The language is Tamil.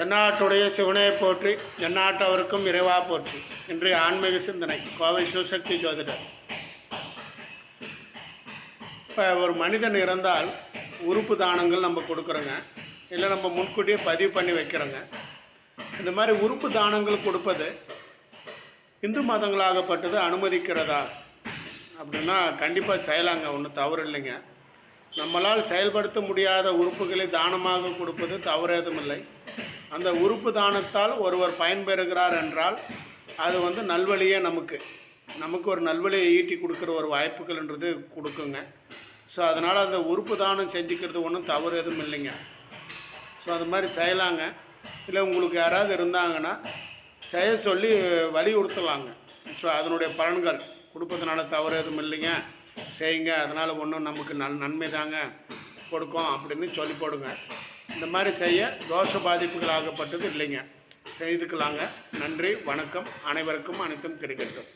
தென்னாட்டுடைய சிவனை போற்றி எந்நாட்டவருக்கும் இறைவா போற்றி இன்றைய ஆன்மீக சிந்தனை கோவை சிவசக்தி ஜோதிடர். இப்போ ஒரு மனிதன் இறந்தால் உறுப்பு தானங்கள் நம்ம கொடுக்குறோங்க. இல்லை நம்ம முன்கூட்டியே பதிவு பண்ணி வைக்கிறோங்க. இந்த மாதிரி உறுப்பு தானங்கள் கொடுப்பது இந்து மதங்களாகப்பட்டது அனுமதிக்கிறதா? அப்படின்னா கண்டிப்பாக செய்யலாங்க ஒன்றும் தவறு இல்லைங்க. நம்மளால் செயல்படுத்த முடியாத உறுப்புகளை தானமாக கொடுப்பது தவறு எதுவும் இல்லை. அந்த உறுப்பு தானத்தால் ஒருவர் பயன்பெறுகிறார் என்றால் அது வந்து நல்வழியே நமக்கு. நமக்கு ஒரு நல்வழியை ஈட்டி கொடுக்குற ஒரு வாய்ப்புகள்ன்றது கொடுக்குங்க. ஸோ அதனால் அந்த உறுப்பு தானம் செஞ்சுக்கிறது ஒன்றும் தவறு எதுவும் இல்லைங்க. ஸோ அது மாதிரி செய்யலாங்க. இல்லை உங்களுக்கு யாராவது இருந்தாங்கன்னா செய்ய சொல்லி வலியுறுத்தலாங்க. ஸோ அதனுடைய பலன்கள் கொடுப்பதுனால தவறு எதுவும் இல்லைங்க. செய்யுங்க அதனால் ஒன்றும் நமக்கு நல் நன்மை தாங்க கொடுக்கும் அப்படின்னு சொல்லி போடுங்க. இந்த மாதிரி செய்ய தோஷ பாதிப்புகள் ஆகப்பட்டது இல்லைங்க. செய்துக்கலாங்க. நன்றி வணக்கம். அனைவருக்கும் அனைத்தும் கிடைக்கட்டும்.